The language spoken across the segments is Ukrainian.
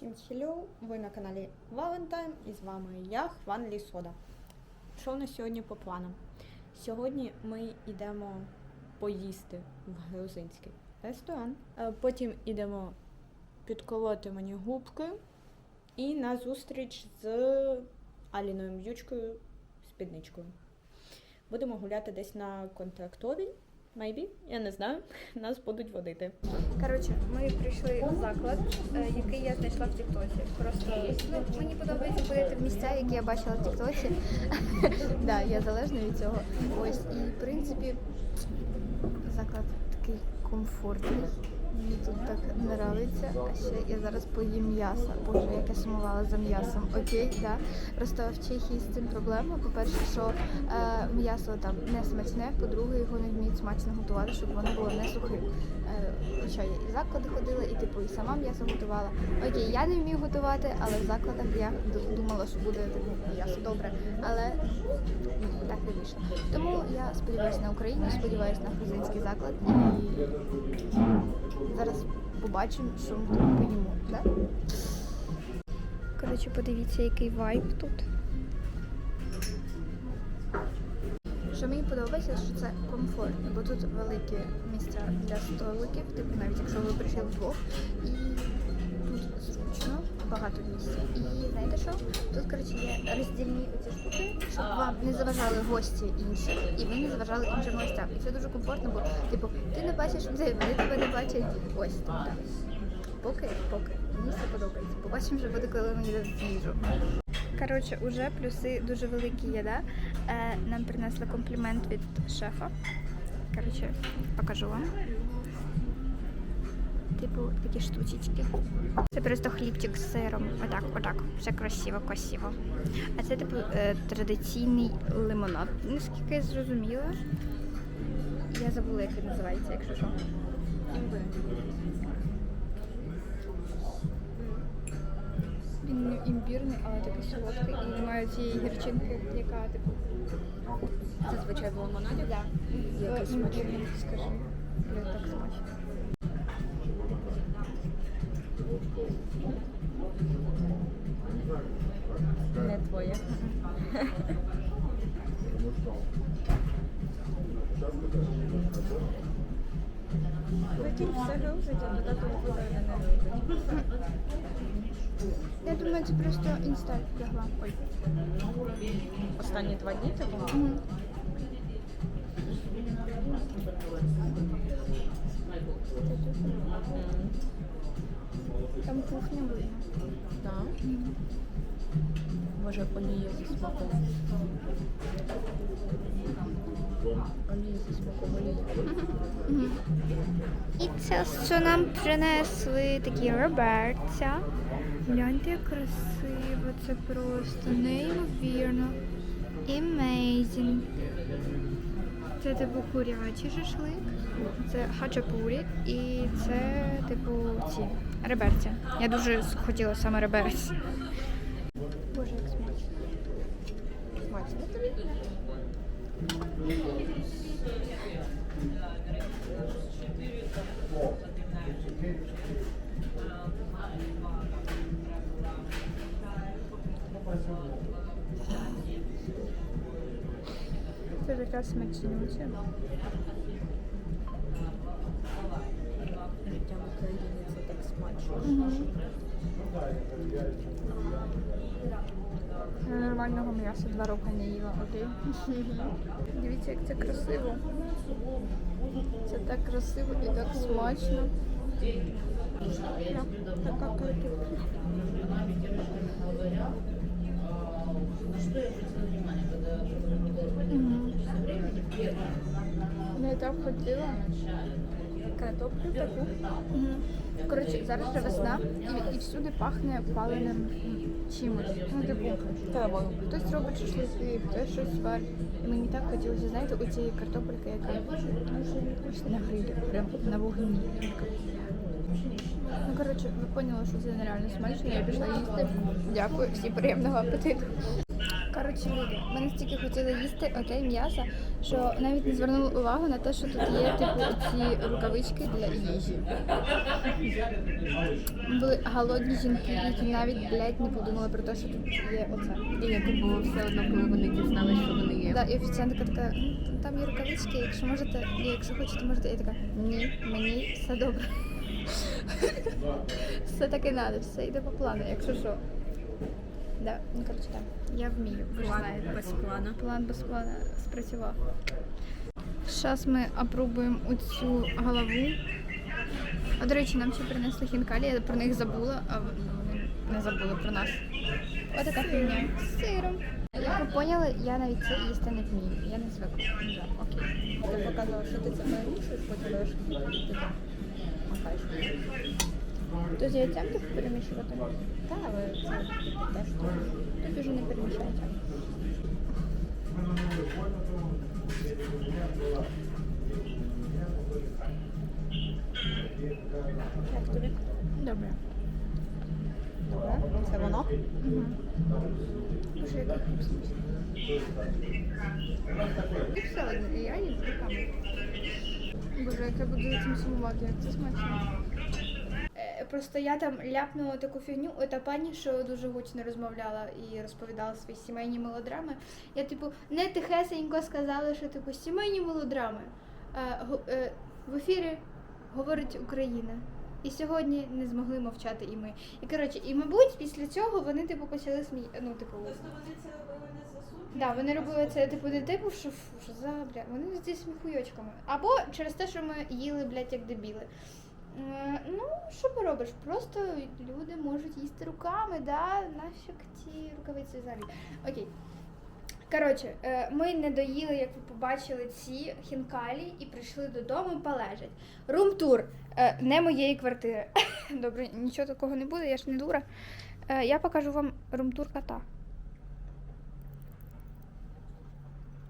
Всім hello! Ви на каналі Valentine і з вами я, Хван Лісода. Що у нас сьогодні по планам? Сьогодні ми йдемо поїсти в грузинський ресторан. Е, Потім йдемо підколоти мені губки і на зустріч з Аліною М'ючкою спідничкою. Будемо гуляти десь на контрактовій, maybe, я не знаю, нас будуть водити. Коротше, ми прийшли в заклад, е, який я знайшла в Тіктоці. Просто ну, мені подобається ходити в місця, які я бачила в Тіктоці. да, я залежна від цього. Ось, і в принципі, заклад такий комфортний. Мені тут так нравиться. А ще я зараз поїм м'яса. Боже, як я сумувала за м'ясом. Окей, да. Просто в Чехії з цим проблема. По-перше, що е, м'ясо там не смачне, по-друге, його не вміють смачно готувати, щоб воно було не сухим. Е, Хоча я і в заклади ходила, і типу і сама м'ясо готувала. Окей, я не вмію готувати, але в закладах я думала, що буде типу, м'ясо добре. Але вийшло. Тому я сподіваюся на Україну, сподіваюся на грузинський заклад і зараз побачимо, що ми тут поїмо. Да? Коротше, подивіться, який вайб тут. Що мені подобається, що це комфортно, бо тут великі місця для столиків, типу навіть якщо ви прийшли вдвох, і багато місця. І знаєте що? Тут коротше є роздільні оці штуки, щоб вам не заважали гості інші, і ви не заважали іншим гостям. І це дуже комфортно, бо типу ти не бачиш людей, вони тебе не бачать. Ось так. Поки, поки. Мені все подобається. Побачимо, що буде, коли йдемо в їжу. Коротше, уже плюси дуже великі є, да? Е, нам принесли комплімент від шефа. Коротше, покажу вам. Типу такі штучечки. Це просто хлібчик з сиром. Отак, отак. Все красиво, красиво. А це типу е, традиційний лимонад. Наскільки я зрозуміла. Я забула, як він називається, якщо що. Він не імбірний, але такий солодкий. І немає цієї гірчинки, яка типу. Зазвичай в лимонаді. Да. Який В скажи. Бля, так смачно. Не твоє. Прикинь, все грузить, а додати буде не грузить. Я думаю, це просто інсталь лягла. Ой. Останні два дні типу? Мгм. Там кухня видно. Може олія зі смаком. Олія зі смаком олії. І це, що нам принесли такі реберця. Гляньте, як красиво, це просто неймовірно. Amazing. Це типу курячий шашлик, це хачапурі і це типу ці реберця. Я дуже хотіла саме реберець. Це така смачнюча. Життя в Україні це так смачно. Я нормального м'яса два роки не їла, окей? Дивіться, як це красиво. Це так красиво і так смачно. Така картопля. Мгм. Я так хотіла. Картоплю таку. Коротше, зараз вже весна і, і всюди пахне паленим чимось. Ну, типу, Травою. хтось робить шашлики, хтось щось варить. І мені так хотілося, знаєте, у цієї картопельки, яка на грилі, прям на вогні. Ну, коротше, ви поняли, що це нереально смачно, я пішла їсти. Дякую, всім приємного апетиту. Коротше, люди, ми настільки хотіли їсти окей м'ясо, що навіть не звернули увагу на те, що тут є типу ці рукавички для їжі. Були голодні жінки, які навіть блядь, не подумали про те, що тут є оце. І як було все одно, коли вони дізналися, що вони є. Да, і офіціантка така, «М, там є рукавички, якщо можете, і якщо хочете, можете. Я така, ні, мені все добре. все таки надо, все йде по плану, якщо що. Да, ну коротше, так. Я вмію, ви ж План знаєте. без плану. План без плана спрацював. Зараз ми опробуємо оцю голову. А, до речі, нам ще принесли хінкалі, я про них забула, а вони не забули про нас. Ось така фігня. З сиром. Як ви поняли, я навіть це їсти не вмію. Я не звикла. Да, окей. Ти показував, що ти це перемішуєш, потім ти так макаєш. То з яйцем типу перемішувати? Та, але це теж Тут уже не перемішається. Як тобі? Добре. Добре. Це воно? Боже, який. І все я їм з руками. Боже, як я буду за цим сумувати, як це смачно. Просто я там ляпнула таку фігню, ота пані, що дуже гучно розмовляла і розповідала свої сімейні мелодрами. Я, типу, не тихесенько сказала, що типу сімейні мелодрами. Е, е, в ефірі говорить Україна. І сьогодні не змогли мовчати і ми. І коротше, і мабуть, після цього вони типу почали смій... ну, типу, Просто вони це робили не за суд. Да, вони робили це типу не типу, що, фу, що за бля. Вони зі сміхуйочками. Або через те, що ми їли, блядь, як дебіли. Е, Ну, що поробиш? Просто люди можуть їсти руками, да? Нафіг ці рукавиці взагалі. Окей. Коротше, е, ми не доїли, як ви побачили, ці хінкалі і прийшли додому полежать. Румтур е, не моєї квартири. Добре, нічого такого не буде, я ж не дура. Я покажу вам румтур кота.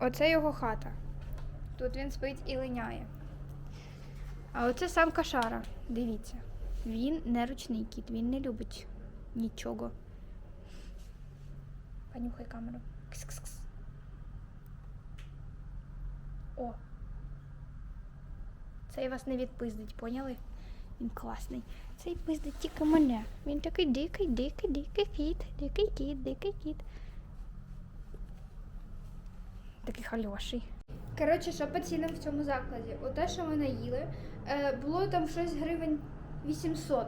Оце його хата. Тут він спить і линяє. А оце сам кошара. Дивіться. Він не ручний кіт, він не любить нічого. Понюхай камеру. Кс-кс-кс. О. Цей вас не відпиздить, поняли? Він класний. Цей пиздить тільки мене. Він такий дикий, дикий, дикий кіт, дикий кіт, дикий кіт. Такий хальоший. Коротше, що по цінам в цьому закладі? Оте, що ми наїли, е, було там щось гривень 800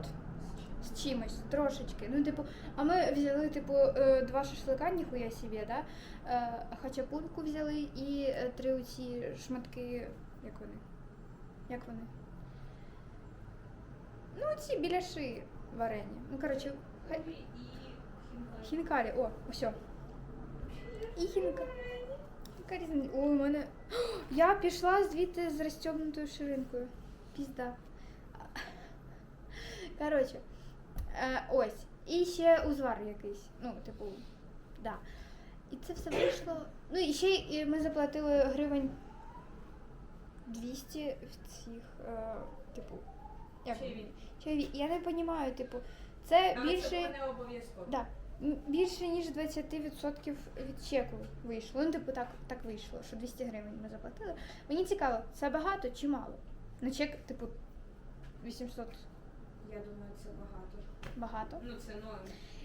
з чимось, трошечки. Ну, типу, а ми взяли, типу, е, два шашлика, ніхуя собі, да? Е, хачапурку взяли і е, три оці шматки, як вони? Як вони? Ну, ці біляши варені. Ну, коротше, хай... Хінкалі, о, ось. І хінка. Яка різниця? О, у мене. Я пішла звідти з розстібнутою ширинкою. Пізда. Коротше, е, ось. І ще узвар якийсь. Ну, типу, да. І це все вийшло. Ну і ще ми заплатили гривень 200 в цих, е, типу, як? Чайові. Чайові. Я не розумію, типу, це більше. це не обов'язково. Да. Більше ніж 20% від чеку вийшло. Ну, типу, так, так вийшло, що 200 гривень ми заплатили. Мені цікаво, це багато чи мало? На чек, типу, 800 Я думаю, це багато. багато. Ну це норм.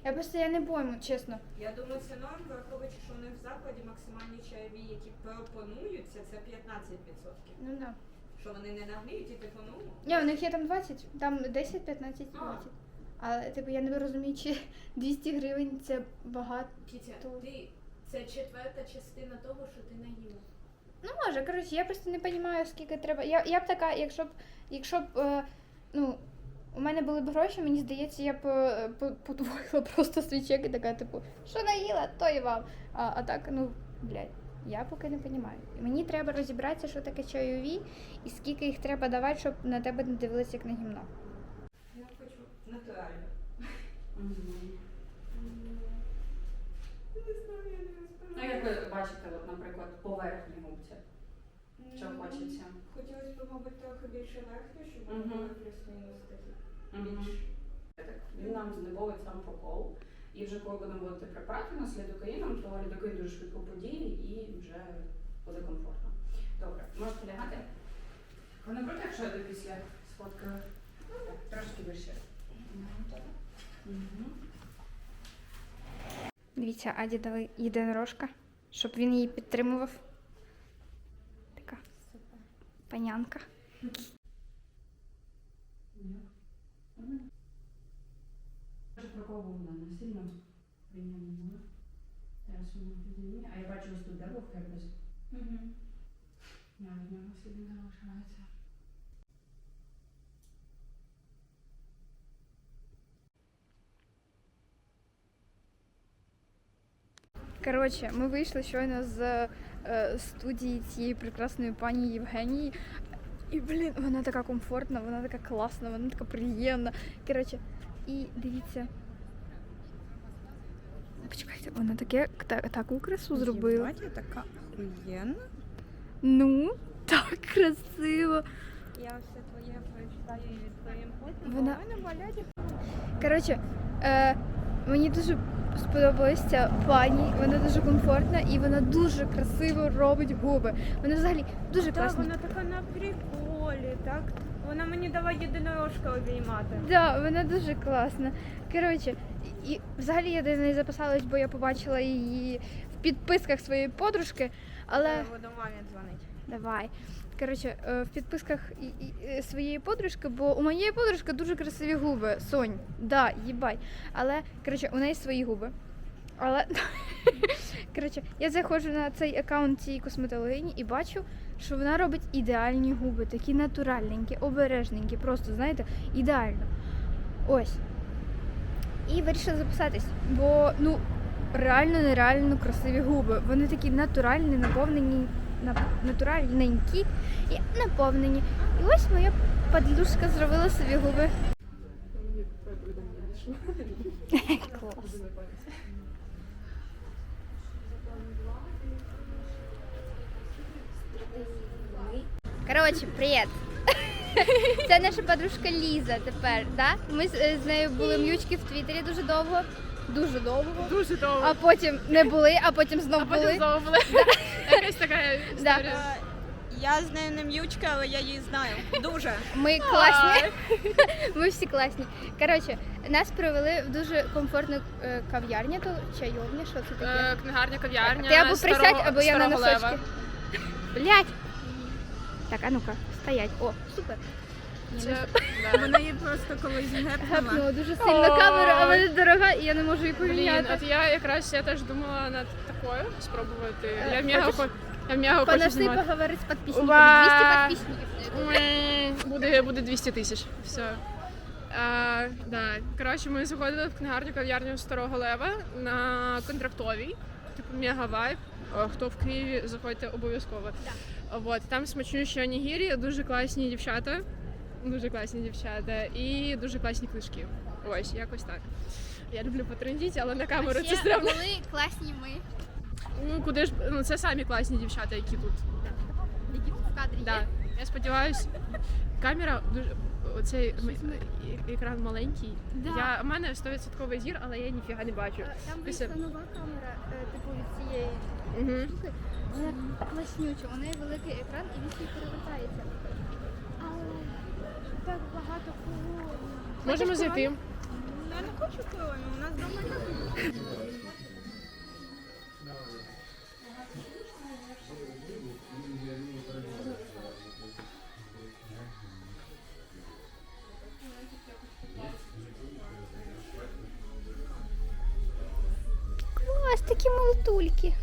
Я просто я не пойму, чесно. Я думаю, це норм, враховуючи, що у них в закладі максимальні чайові, які пропонуються, це 15%. Ну да. Що вони не нагріють і типу, ну. Ні, у них є там 20, там 10, 15, 20. А. Але типу я не розумію, чи 200 гривень це багато. Кітя, ти це четверта частина того, що ти наїла. Ну, може, коротше, я просто не розумію, скільки треба. Я, я б така, якщо б, якщо б, е, ну, у мене були б гроші, мені здається, я б е, подвоїла просто свій чек і така, типу, що наїла, то і вам. А, а так, ну, блядь, я поки не розумію. Мені треба розібратися, що таке чайові, і скільки їх треба давати, щоб на тебе не дивилися як на гімно. Не знаю, я не Ну, як ви бачите, от, наприклад, поверхні губця. Що Ну, хочеться? Хотілося б, мабуть, трохи більше верхню, щоб Мгм. було плюс-мінус такі. Мгм. Так, Він нам знеболить сам прокол. І вже коли будемо вводити препарати на з лідокаїном, то лідокаїн дуже швидко подіє і вже буде комфортно. Добре, можете лягати. Ви не проти, якщо я до після сфоткаю? Трошки вище. Мгм. Дивіться, Аді дали єдинорожка, щоб він її підтримував. Така панянка. Не. Зараз вона. А я бачу, ось тут де був херпес. Я від нього сліди не залишається. Коротше, ми вийшли щойно з е, студії цієї прекрасної пані Євгенії. І, блін, вона така комфортна, вона така класна, вона така приємна. Коротше, і дивіться. Почекайте, вона таке та, таку красу зробила. Єбать, я така охуєнна. Ну, так красиво. Я все твоє прочитаю і твоїм потім. Вона- Вона валяє. Коротше, е, мені дуже сподобалася ця пані, вона дуже комфортна і вона дуже красиво робить губи. Вона взагалі дуже Так, класна. вона така на приколі, так? Вона мені дала єдинорожка обіймати. Да, вона дуже класна. Коротше, і взагалі я до неї записалась, бо я побачила її в підписках своєї подружки, але. Буду мамі дзвонити. Давай. Коротше, е, в підписках е, своєї подружки, бо у моєї подружки дуже красиві губи. Сонь, да, їбай. Але коротше, у неї свої губи. Але коротше, я заходжу на цей аккаунт цієї косметологині і бачу, що вона робить ідеальні губи, такі натуральненькі, обережненькі, просто знаєте, ідеально. Ось. І вирішила записатись, бо ну реально нереально красиві губи. Вони такі натуральні, наповнені, нап- натуральненькі і наповнені. І ось моя подружка зробила собі губи. Клас. Коротше, привіт. Це наша подружка Ліза тепер, да? Ми з, е, нею були м'ючки в Твіттері дуже довго. Дуже довго. Дуже довго. А потім не були, а потім знов А були. потім знову були. Якась така історія. Я з нею не м'ючка, але я її знаю. Дуже. Ми класні. Ми всі класні. Коротше, нас привели в дуже комфортну е, кав'ярню, то чайовня, що це таке? Е, Книгарня, кав'ярня. Ти або Старого- присядь, або я на Старого носочки. Лева. Блять. Так, а ну-ка, стоять. О, супер. Це. Вона її просто колись гепнула. Дуже сильно камера, а вона дорога, і я не можу її Блін, поміняти. от я якраз я теж думала над такою спробувати. Е, Я мега хочеш? хо- я мега хочу Понесли знімати. поговорити з підписниками. Ура! 200 підписників. Ой, Буде, буде 200 тисяч. Все. А, да. Коротше, ми заходили в книгарню кав'ярню Старого Лева на контрактовій. Типу мега вайб. Е, Хто в Києві, заходьте обов'язково. От, там смачнющі онігірі, дуже класні дівчата. Дуже класні дівчата і дуже класні книжки. Ось, якось так. Я люблю потрендіти, але на камеру це стрімно. були класні ми, Ну куди ж ну це самі класні дівчата, які тут. які тут в кадрі Да. є. Я сподіваюся, камера дуже оцей м- е- екран маленький. Да. Я у мене 100% зір, але я ніфіга не бачу. Е, Там Після- вийшла нова камера, е, типу від цієї Угу. штуки. Вона класнюча, у неї великий екран і він перевертається. Так багато кого. Можемо зайти. Я не хочу колоню, у нас дома не Клас, такі молотульки.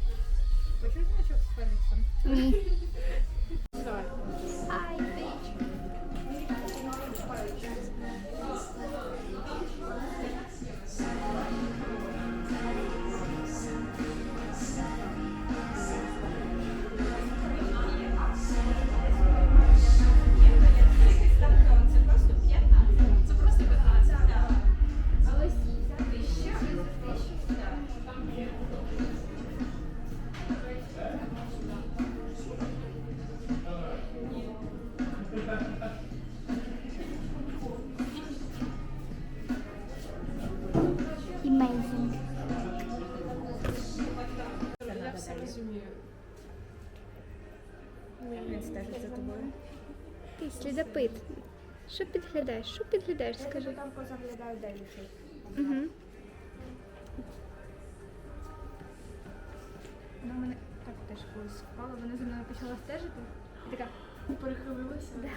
Підглядаєш? Що підглядаєш, скажи? там позаглядаю, лічить. Угу. Вона мене так теж колись впала, вона за мною почала стежити. І така Перехилилася. Да.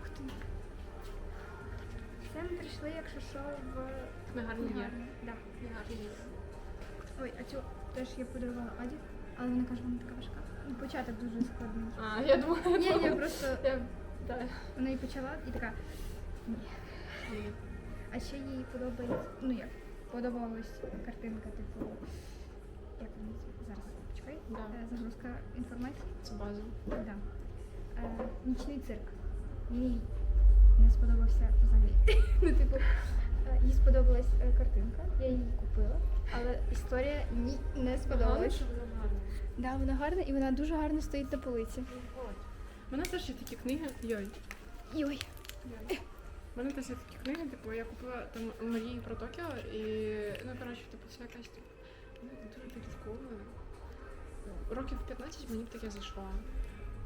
Ух ти. Це ми прийшли, якщо що, в Книгарні є. книгарню. Да. Є. Ой, а цю теж я подарувала Аді, але вона каже, вона така важка. Ну, початок дуже складний. А, я думаю, Ні, ні, просто я, вона і почала і така. Ні. А ще їй подобається, ну як, подобалась картинка, типу. Як вона називається? зараз почекай. Да. Е, Загрузка інформації. Це база. Да. Е, нічний цирк. Їй не сподобався взагалі. ну, типу, е, їй сподобалась е, картинка, я її купила, але історія їй не сподобалась. Да, вона гарна і вона дуже гарно стоїть на полиці. У мене теж є такі книги. Йой. Йой. У мене є такі книги, типу, я купила там Марії про Токіо і, ну, коротше, типу, це якась типу, ну, дуже підліткова. Років 15 мені б таке зайшло.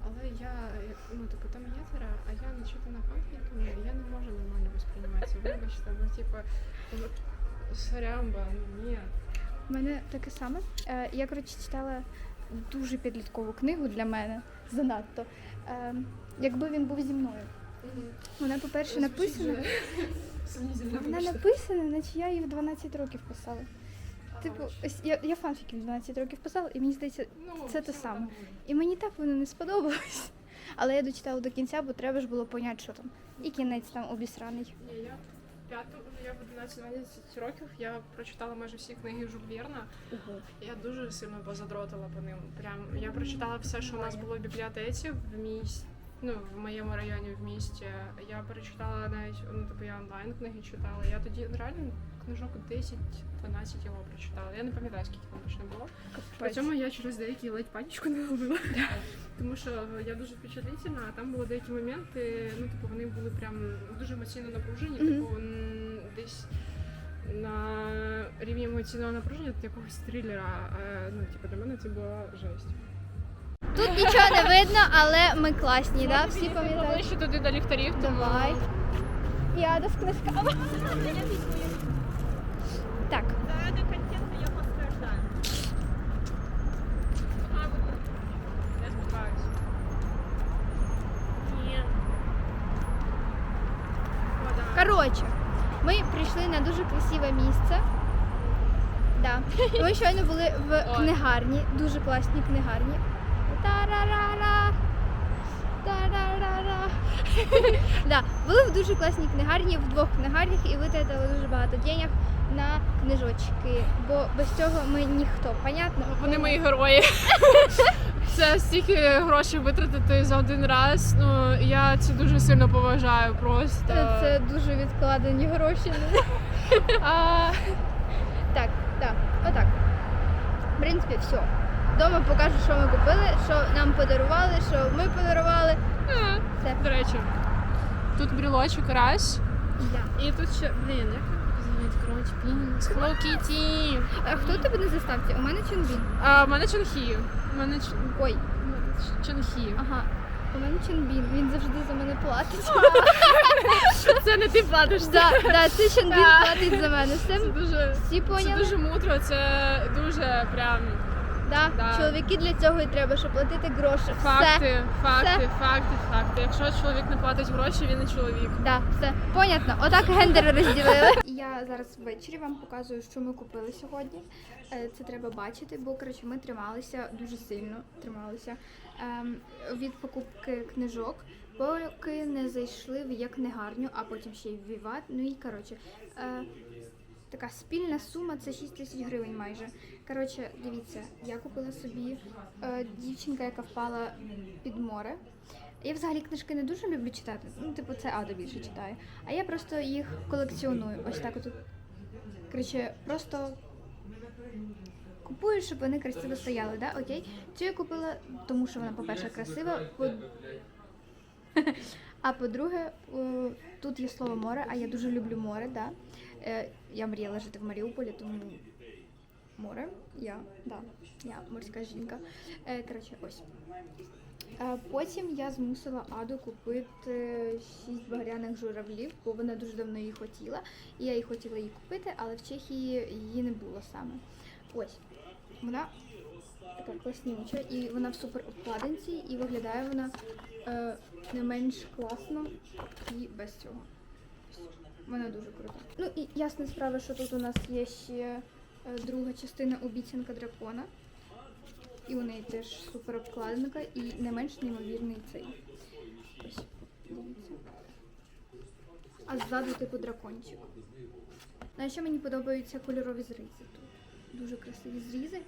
Але я, ну, типу, там гетера, а я не читана фанфіками, я не можу нормально восприймати це. Вибачте, бо, типу, ну, сорямба, ну, ні. У мене таке саме. Е, я, коротше, читала дуже підліткову книгу для мене, занадто. Е, якби він був зі мною. Вона, по-перше, написана. Вона написана, наче я її в 12 років писала. Типу, ось я, я фанфіки в 12 років писала, і мені здається, Ну, це те саме. І мені так воно не сподобалось. Але я дочитала до кінця, бо треба ж було поняти, що там. І кінець там обісраний. Ні, я в п'ятому, я в 11-12 років я прочитала майже всі книги Жюль Верна. Я дуже сильно позадротила по ним. Прям я прочитала все, що у нас було в бібліотеці в місті. Ну, в моєму районі в місті. Я перечитала навіть, ну, типу, я онлайн книги читала. Я тоді ну, реально книжок 10-12 його прочитала. Я не пам'ятаю, скільки там точно було. При цьому я через деякі ледь панічку не ловила. Тому що я дуже впечатлительна, а там були деякі моменти, ну, типу, вони були прям дуже емоційно напружені, типу, десь на рівні емоційного напруження якогось трилера. Ну, типу, для мене це була жесть. Тут нічого не видно, але ми класні, да? Всі пам'ятають. Ближче туди до ліхтарів, тому- Давай. Я з книжками. Так, Заради контенту я постраждаю. Я сподіваюся. Ні. коротше, ми прийшли на дуже красиве місце. Да. Ми щойно були в книгарні, дуже класній книгарні. Тарарара. Тарарара. да, були в дуже класній книгарні, в двох книгарнях і витратили дуже багато денег на книжочки, бо без цього ми ніхто, понятно? Вони мої герої. Це стільки грошей витратити за один раз. Ну я це дуже сильно поважаю. Просто Це, це дуже відкладені гроші. А, Так, так, отак. В принципі, все. Дома покажу, що ми купили, що нам подарували, що ми подарували. е, Все. до речі, тут брілочок раз. Да. І тут ще, блін, як показати? Коротше, пінс. Hello Kitty. А хто у тебе на заставці? У мене Чонбін. А, в мене Чонхі. У мене Ч- Ой, Чонхі. ага. У мене Чонбін. Він завжди за мене платить. Це не ти платиш. Це, Да, да, це Чонбін платить за мене. Все, це дуже. всі Це поняли? дуже мудро, це дуже прям Да. Да. Чоловіки для цього і треба, щоб платити гроші. Все. факти, факти, факти, факти. Якщо чоловік не платить гроші, він не чоловік. Да, все понятно. Отак гендери розділили. Я зараз ввечері вам показую, що ми купили сьогодні. Е, Це треба бачити, бо коротше ми трималися дуже сильно. Трималися ем, від покупки книжок, поки не зайшли в є книгарню, а потім ще й в Віват. Ну і коротше. Така спільна сума це 6 тисяч гривень майже. Коротше, дивіться, я купила собі е, дівчинка, яка впала під море. Я взагалі книжки не дуже люблю читати. Ну, типу, це Ада більше читає. А я просто їх колекціоную. Ось так отут. Коротше, просто купую, щоб вони красиво стояли, да? Окей. Цю я купила, тому що вона, по-перше, красива. По... А по-друге, тут є слово море, а я дуже люблю море, да. Е, Я мріяла жити в Маріуполі, тому море. Я, да, я морська жінка. Е, Коротше, ось. Е, Потім я змусила Аду купити шість багряних журавлів, бо вона дуже давно її хотіла. І я її хотіла її купити, але в Чехії її не було саме. Ось. Вона така класнюча, і вона в супер обкладинці, і виглядає вона е, не менш класно і без цього. Вона дуже крута. Ну і ясна справа, що тут у нас є ще е, друга частина обіцянка дракона. І у неї теж супер обкладинка і не менш неймовірний цей. Ось, дивіться. А ззаду типу дракончик. Ну, а ще мені подобаються кольорові зризи тут. Дуже красиві зрізи.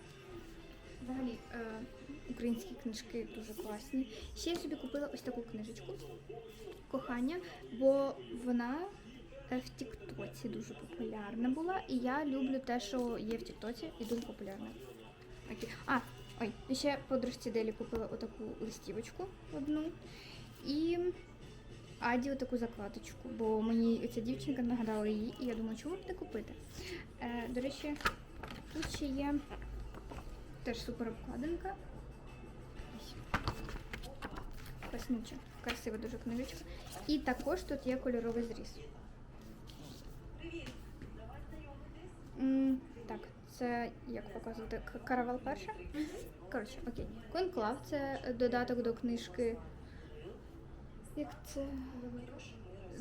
Взагалі, е, українські книжки дуже класні. Ще я собі купила ось таку книжечку кохання, бо вона в Тіктоці дуже популярна була. І я люблю те, що є в Тіктоці, і дуже популярне. Окей. А, ой, ще подружці Делі купила отаку листівочку одну. І Аді отаку закладочку, бо мені ця дівчинка нагадала її, і я думаю, чому б не купити. Е, до речі, тут ще є теж супер обкладинка. Ось. Класнюча, красива дуже книжечка. І також тут є кольоровий зріз. М, Так, це як показувати каравал перша? Коротше, окей. Конклав це додаток до книжки. Як це?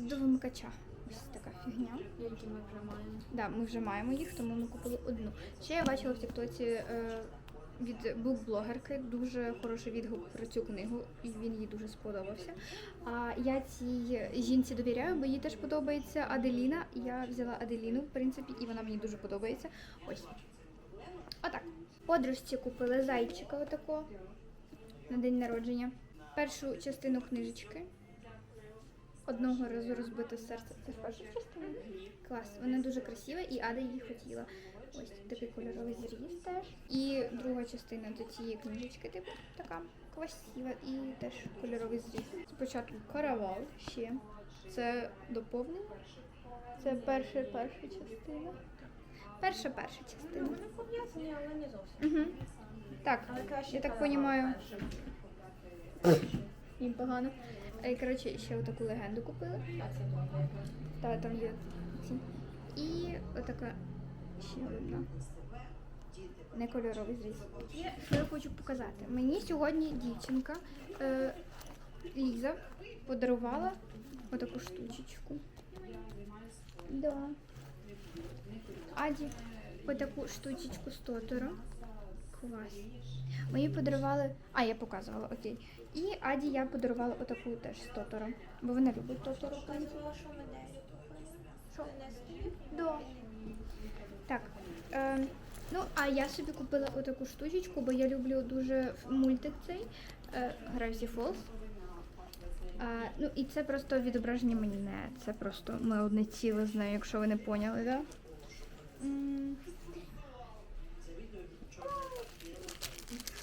До вимикача. Ось така фігня. Які ми вже маємо. Да, ми вже маємо їх, тому ми купили одну. Ще я бачила в Тіктоці е, від букблогерки дуже хороший відгук про цю книгу, і він їй дуже сподобався. А я цій жінці довіряю, бо їй теж подобається Аделіна. Я взяла Аделіну, в принципі, і вона мені дуже подобається. Ось. Отак. Подружці купили зайчика отакого на день народження. Першу частину книжечки. Одного разу розбите серце. Це перша частина. Клас, вона дуже красива і Ада її хотіла. Ось такий кольоровий зріз теж. І друга частина до цієї книжечки, типу, така красива і теж кольоровий зріз. Спочатку каравал ще. Це доповнення. Це перша перша частина. Перша перша частина. Вони пов'язані, але не зовсім. Угу. Так, я так розумію. Їм погано. Е, Коротше, ще отаку легенду купили. Та там є ці. І отака ще одна. Не кольоровий зріз. Що я хочу показати. Мені сьогодні дівчинка е, Ліза подарувала отаку штучечку. Да. Аді отаку штучечку з Тоторо. Клас. Мені подарували. А, я показувала, окей. І Аді я подарувала отаку теж з Тоторо. Бо вона любить. Казала, що. Да. Так. Е, ну, а я собі купила отаку штучечку, бо я люблю дуже мультик цей е, Gravity Falls. А, ну і це просто відображення мене. Це просто ми одне ціле з нею, якщо ви не поняли, да?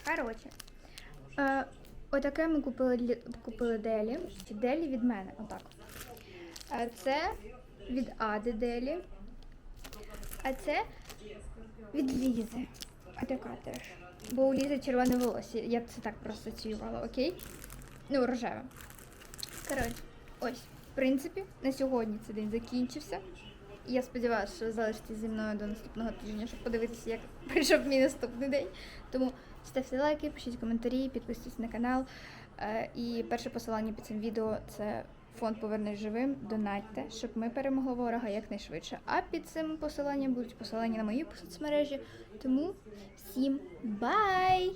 Коротше. Е, отаке ми купили, купили Делі. Делі від мене, отак. Е, це від Ади Делі. А це від Лізи. А така теж. Бо у Лізи червоне волосся. Я це так проасоціювала, окей? Ну, рожеве. Коротше, ось. В принципі, на сьогодні цей день закінчився. Я сподіваюся, що залишитесь зі мною до наступного тижня, щоб подивитися, як прийшов мій наступний день. Тому ставте лайки, пишіть коментарі, підписуйтесь на канал. Е, І перше посилання під цим відео це фонд Повернись живим. Донатьте, щоб ми перемогли ворога якнайшвидше. А під цим посиланням будуть посилання на мої соцмережі. Тому всім бай!